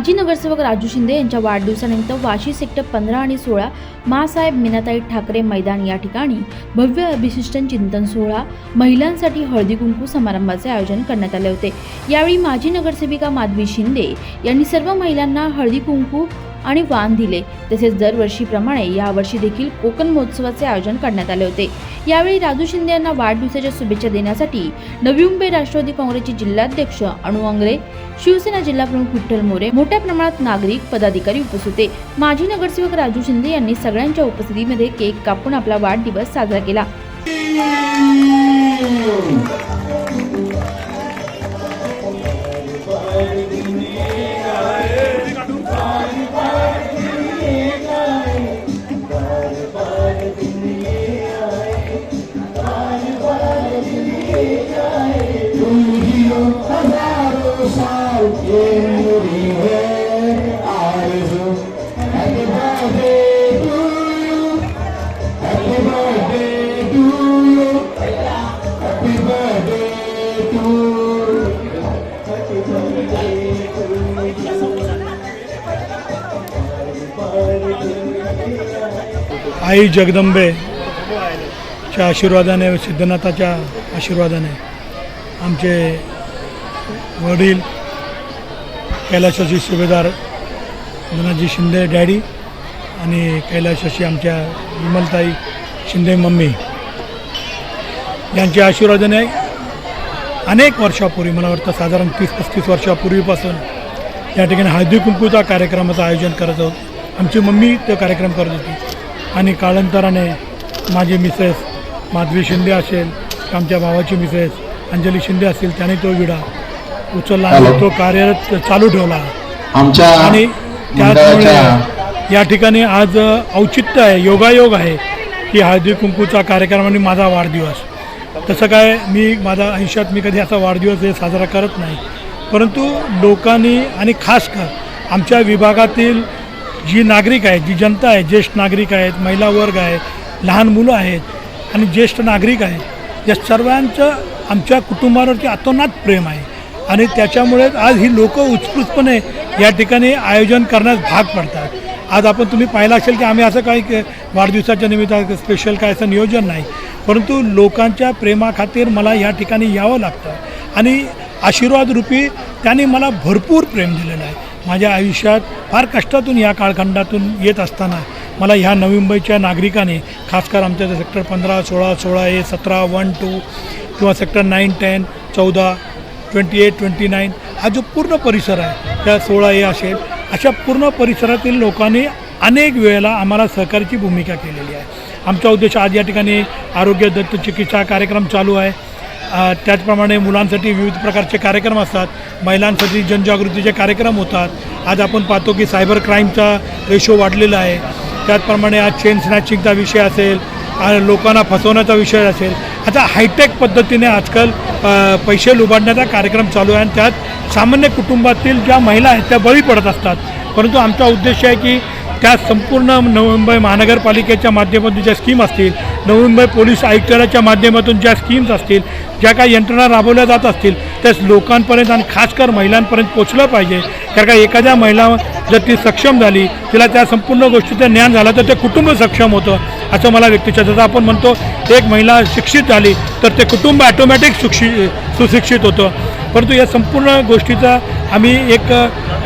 माजी नगरसेवक राजू शिंदे यांच्या वाढदिवसानिमित्त वाशी सेक्टर पंधरा आणि सोळा मासाहेब मीनाताई ठाकरे मैदान या ठिकाणी भव्य अभिशिष्टन चिंतन सोहळा महिलांसाठी हळदी कुंकू समारंभाचे आयोजन करण्यात आले होते. यावेळी माजी नगरसेविका माधवी शिंदे यांनी सर्व महिलांना हळदी कुंकू आणि वाण दिले. तसेच दरवर्षीप्रमाणे यावर्षी देखील कोकण महोत्सवाचे आयोजन करण्यात आले होते. यावेळी राजू शिंदे यांना वाढदिवसाच्या शुभेच्छा देण्यासाठी नवी मुंबई राष्ट्रवादी काँग्रेसचे जिल्हाध्यक्ष अणू अंगरे शिवसेना जिल्हाप्रमुख विठ्ठल मोरे मोठ्या प्रमाणात नागरिक पदाधिकारी उपस्थित होते. माजी नगरसेवक राजू शिंदे यांनी सगळ्यांच्या उपस्थितीमध्ये केक कापून आपला वाढदिवस साजरा केला. आई जगदंबेच्या आशीर्वादाने सिद्धनाथाच्या आशीर्वादाने आमचे वडील कैलासाची सुभेदार धनाजी शिंदे डॅडी आणि कैलाशाशी आमच्या विमलताई शिंदे मम्मी यांच्या आशीर्वादाने अनेक वर्षापूर्वी मला वाटतं साधारण तीस पस्तीस वर्षापूर्वीपासून या ठिकाणी हळदी कुंकूचा कार्यक्रमाचं आयोजन करत होतं आमची मम्मी तो कार्यक्रम करत होती. आणि कालांतराने माझी मिसेस माधवी शिंदे असेल आमच्या भावाची मिसेस अंजली शिंदे असेल त्याने तो विडा उचलला आणि तो कार्यरत चालू ठेवला. आणि त्याचमुळे या ठिकाणी आज औचित्य आहे योगायोग आहे की हळदी कुंकूचा कार्यक्रम आणि माझा वाढदिवस. तसं काय मी माझ्या आयुष्यात मी कधी असा वाढदिवस हे साजरा करत नाही. परंतु लोकांनी आणि खास कर आमच्या विभागातील जी नागरिक आहेत जी जनता आहे ज्येष्ठ नागरिक आहेत महिला वर्ग आहे लहान मुलं आहेत आणि ज्येष्ठ नागरिक आहेत या सर्वांचं आमच्या कुटुंबावरती अतोनात प्रेम आहे. आणि त्याच्यामुळेच आज ही लोक उत्स्फूर्तपणे या ठिकाणी आयोजन करण्यास भाग पडतात. आज आपण तुम्ही पाहिलं असेल की आम्ही असं काही वाढदिवसाच्या निमित्तानं स्पेशल काय असं नियोजन नाही. परंतु लोकांच्या प्रेमाखातीर मला या ठिकाणी यावं लागतं. आणि आशीर्वाद रूपी त्यांनी मला भरपूर प्रेम दिलेलं आहे. माझ्या आयुष्यात फार कष्टातून या काळखंडातून येत असताना मला ह्या नवी मुंबईच्या नागरिकाने खासकर आमच्या सेक्टर पंधरा सोळा सोळा ए सतरा वन टू किंवा सेक्टर नाईन टेन चौदा ट्वेंटी एट ट्वेंटी नाईन हा जो पूर्ण परिसर आहे त्या सोळा ए असेल अशा पूर्ण परिसरातील लोकांनी अनेक वेळेला आम्हाला सहकार्याची भूमिका केलेली आहे. आमचा उद्देश आज या ठिकाणी आरोग्य दत्त चिकित्सा कार्यक्रम चालू आहे. त्याचप्रमाणे मुलांसाठी विविध प्रकारचे कार्यक्रम असतात. महिलांसाठी जनजागृतीचे कार्यक्रम होतात. आज आपण पाहतो की सायबर क्राईमचा रेशो वाढलेला आहे. त्याचप्रमाणे आज चेन स्नॅचिंगचा विषय असेल लोकांना फसवण्याचा विषय असेल. आता हायटेक पद्धतीने आजकाल पैसे लुबाडण्याचा कार्यक्रम चालू आहे आणि त्यात सामान्य कुटुंबातील ज्या महिला आहेत त्या बळी पडत असतात. परंतु आमचा उद्देश आहे की त्या संपूर्ण नवी मुंबई महानगरपालिकेच्या माध्यमातून ज्या स्कीम असतील नवी मुंबई पोलीस आयुक्तालयाच्या माध्यमातून ज्या स्कीम्स असतील ज्या काही यंत्रणा राबवल्या जात असतील त्या लोकांपर्यंत आणि खासकर महिलांपर्यंत पोचलं पाहिजे. कारण का एखाद्या महिला जर ती सक्षम झाली तिला त्या संपूर्ण गोष्टीचं ज्ञान झालं तर ते कुटुंब सक्षम होतं असं मला व्यक्तिशः जसं आपण म्हणतो एक महिला शिक्षित झाली तर ते कुटुंब ॲटोमॅटिक सुक्षि सुशिक्षित होतं. परंतु या संपूर्ण गोष्टीचा आम्ही एक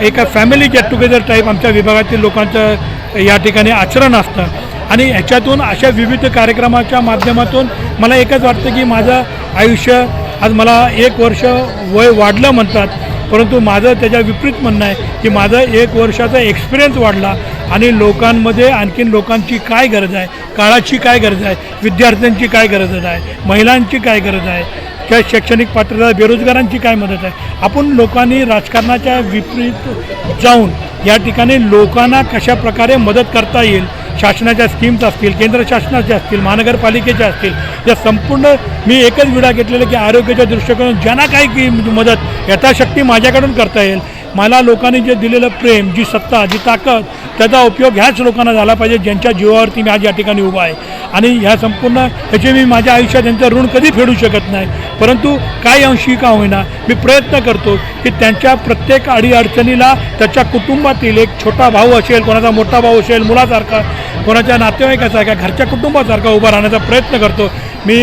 एका फॅमिली गेट टुगेदर टाईप आमच्या विभागातील लोकांचं या ठिकाणी आचरण असतं. आणि ह्याच्यातून अशा विविध कार्यक्रमाच्या माध्यमातून मला एकच वाटतं की माझं आयुष्य आज मला एक वर्ष वय वाढलं म्हणतात परंतु माझं त्याच्या विपरीत म्हणणं आहे की माझं एक वर्षाचा एक्सपिरियन्स वाढला आणि लोकांमध्ये आणखीन लोकांची काय गरज आहे काळाची काय गरज आहे विद्यार्थ्यांची काय गरज आहे महिलांची काय गरज आहे किंवा शैक्षणिक पात्रता बेरोजगारांची काय मदत आहे? आपण लोकांनी राजकारणाच्या विपरीत जाऊन या ठिकाणी लोकांना कशा प्रकारे मदत करता येईल? शासनाच्या स्कीम्स असतील केंद्र शासनाच्या असतील महानगरपालिकेच्या असतील या संपूर्ण मी एकच विडा घेतलेलं की आरोग्याच्या दृष्टिकोनातून ज्यांना काही की मदत यथाशक्ती माझ्याकडून करता येईल. मला लोकांनी जे दिलेलं प्रेम जी सत्ता जी ताकद त्याचा उपयोग ह्याच लोकांना झाला पाहिजे ज्यांच्या जीवावरती मी आज या ठिकाणी उभा आहे. आणि ह्या संपूर्ण ह्याचे मी माझ्या आयुष्यात त्यांचं ऋण कधी फेडू शकत नाही. परंतु काही अंशी का होईना मी प्रयत्न करतो की त्यांच्या प्रत्येक अडीअडचणीला त्याच्या कुटुंबातील एक छोटा भाऊ असेल कोणाचा मोठा भाऊ असेल मुलासारखा कोणाच्या नातेवाईकाचा का घरच्या कुटुंबासारखा उभा राहण्याचा प्रयत्न करतो. मी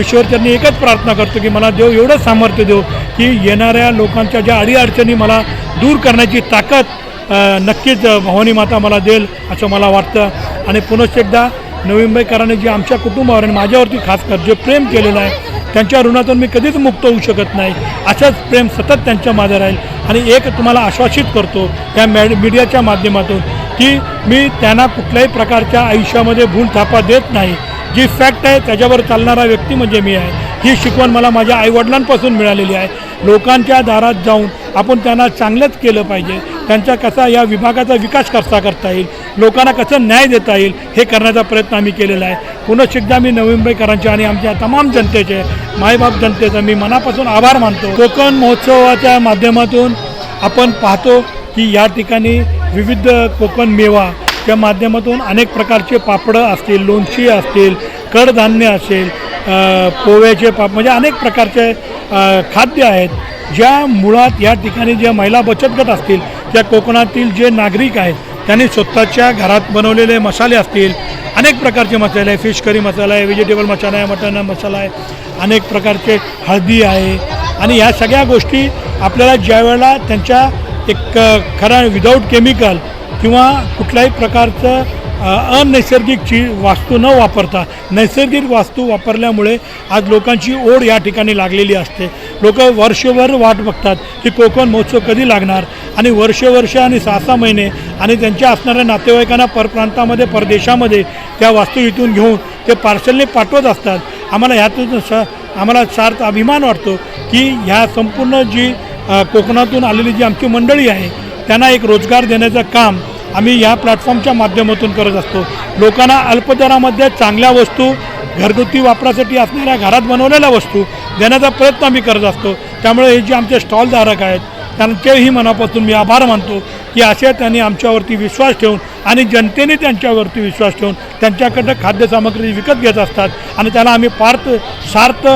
ईश्वरचरणी एकच प्रार्थना करतो की मला देव एवढं सामर्थ्य देऊ की येणाऱ्या लोकांच्या ज्या अडीअडचणी मला दूर करण्याची ताकद नक्कीच भवानी माता मला देईल असं मला वाटतं. आणि पुनश्च एकदा नवी मुंबईकरांनी जे आमच्या कुटुंबावर आणि माझ्यावरती खास कर जे प्रेम केलेलं आहे त्यांच्या ऋणातून मी कधीच मुक्त होऊ शकत नाही. असंच प्रेम सतत त्यांच्या माझं राहील. आणि एक तुम्हाला आश्वासित करतो त्या मॅड मीडियाच्या माध्यमातून की मी त्यांना कुठल्याही प्रकारच्या आयुष्यामध्ये भूल थापा देत नाही. जी फॅक्ट आहे त्याच्यावर चालणारा व्यक्ती म्हणजे मी आहे. ही शिकवण मला माझ्या आईवडिलांपासून मिळालेली आहे. लोकांच्या दारात जाऊन आपण त्यांना चांगलंच केलं पाहिजे. त्यांचा कसा या विभागाचा विकास कसा करता येईल? लोकांना कसं न्याय देता येईल? हे करण्याचा प्रयत्न आम्ही केलेला आहे. पुन्हा एकदा मी नवी मुंबईकरांचे आणि आमच्या तमाम जनतेचे मायबाप जनतेचा मी मनापासून आभार मानतो. कोकण महोत्सवाच्या माध्यमातून आपण पाहतो की या ठिकाणी विविध कोकण मेवा त्या माध्यमातून अनेक प्रकारचे पापडं असतील लोणची असतील कडधान्य असेल पोव्याचे पाप म्हणजे अनेक प्रकारचे खाद्य आहेत ज्या मुळात या ठिकाणी ज्या महिला बचत गट असतील त्या कोकणातील जे नागरिक आहेत त्यांनी स्वतःच्या घरात बनवलेले मसाले असतील अनेक प्रकारचे मसाले आहे फिश करी मसाला आहे व्हेजिटेबल मसाला आहे मटन मसाला आहे अनेक प्रकारचे हळदी आहे आणि ह्या सगळ्या गोष्टी आपल्याला ज्या वेळेला त्यांच्या एक खरा विदाऊट केमिकल किंवा कुठल्याही प्रकारचं अनैसर्गिक ची वास्तू न वापरता. नैसर्गिक वास्तू वापरल्यामुळे आज लोकांची ओढ या ठिकाणी लागलेली असते. लोक वर्षभर वाट बघतात की कोकण महोत्सव कधी लागणार? आणि वर्षवर्ष आणि सहा सहा महिने आणि त्यांच्या असणाऱ्या नातेवाईकांना परप्रांतामध्ये परदेशामध्ये त्या वास्तू इथून घेऊन ते पार्सलने पाठवत असतात. आम्हाला ह्यातून स आम्हाला सार्थ अभिमान वाटतो की ह्या संपूर्ण जी कोकणातून आलेली जी आमची मंडळी आहे त्यांना एक रोजगार देण्याचं काम आम्ही या प्लॅटफॉर्मच्या माध्यमातून करत असतो. लोकांना अल्पदरामध्ये चांगल्या वस्तू घरगुती वापरासाठी असणाऱ्या घरात बनवलेल्या वस्तू देण्याचा प्रयत्न आम्ही करत असतो. त्यामुळे हे जे आमचे स्टॉलधारक आहेत त्यांचेही मनापासून मी आभार मानतो की असे त्यांनी आमच्यावरती विश्वास ठेवून आणि जनतेने त्यांच्यावरती विश्वास ठेवून त्यांच्याकडनं खाद्यसामग्री विकत घेत असतात आणि त्याला आम्ही पार्थ सार्थ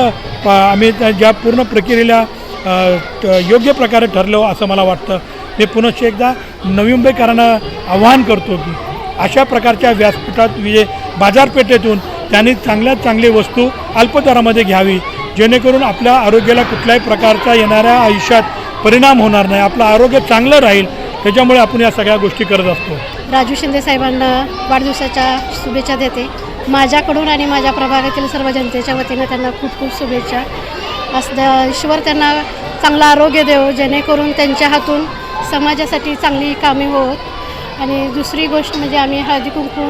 प- आम्ही त्या ज्या पूर्ण प्रक्रियेला योग्य प्रकारे ठरलो असं मला वाटतं. मी पुनश्च एकदा नवी मुंबईकरांना आवाहन करतो की अशा प्रकारच्या व्यासपीठात म्हणजे बाजारपेठेतून त्यांनी चांगल्यात चांगली वस्तू अल्पदरामध्ये घ्यावी. जेणेकरून आपल्या आरोग्याला कुठल्याही प्रकारचा येणाऱ्या आयुष्यात परिणाम होणार नाही. आपलं आरोग्य चांगलं राहील. त्याच्यामुळे आपण या सगळ्या गोष्टी करत असतो. राजू शिंदे साहेबांना वाढदिवसाच्या शुभेच्छा देते. माझ्याकडून आणि माझ्या प्रभागातील सर्व जनतेच्या वतीनं त्यांना खूप खूप शुभेच्छा. असं ईश्वर त्यांना चांगलं आरोग्य देव जेणेकरून त्यांच्या हातून समाजासाठी चांगली कामे होत आणि दुसरी गोष्ट म्हणजे आम्ही हळदी कुंकू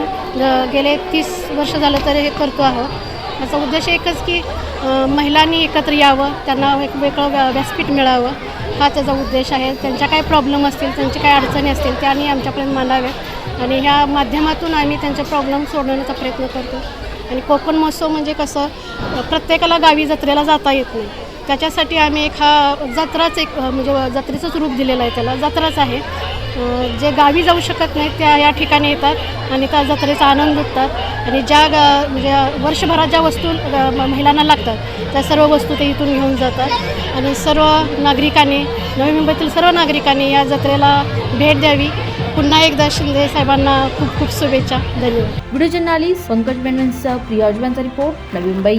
गेले तीस वर्ष झालं तर हे करतो आहोत. याचा उद्देश एकच की महिलांनी एकत्र यावं त्यांना एक वेगळं व्या व्यासपीठ मिळावं. हा त्याचा उद्देश आहे. त्यांच्या काय प्रॉब्लेम असतील त्यांच्या काय अडचणी असतील त्यांनी आमच्यापर्यंत मांडाव्यात. आणि ह्या माध्यमातून आम्ही त्यांचे प्रॉब्लेम सोडवण्याचा प्रयत्न करतो. आणि कोकण महोत्सव म्हणजे कसं प्रत्येकाला गावी जत्रेला जाता येत नाही. त्याच्यासाठी आम्ही एक हा जत्राच एक म्हणजे जत्रेचंच रूप दिलेलं आहे त्याला. जत्राच आहे. जे गावी जाऊ शकत नाहीत त्या या ठिकाणी येतात आणि त्या जत्रेचा आनंद लुटतात आणि ज्या म्हणजे वर्षभरात ज्या वस्तू महिलांना लागतात त्या सर्व वस्तू ते इथून घेऊन जातात. आणि सर्व नागरिकांनी नवी मुंबईतील सर्व नागरिकांनी या जत्रेला भेट द्यावी. पुन्हा एकदा शिंदे साहेबांना खूप खूप शुभेच्छा. धन्यवाद. व्हिडिओ जर्नालिस्ट पंकज मेननसह प्रिया अजवांचा रिपोर्ट नवी मुंबई.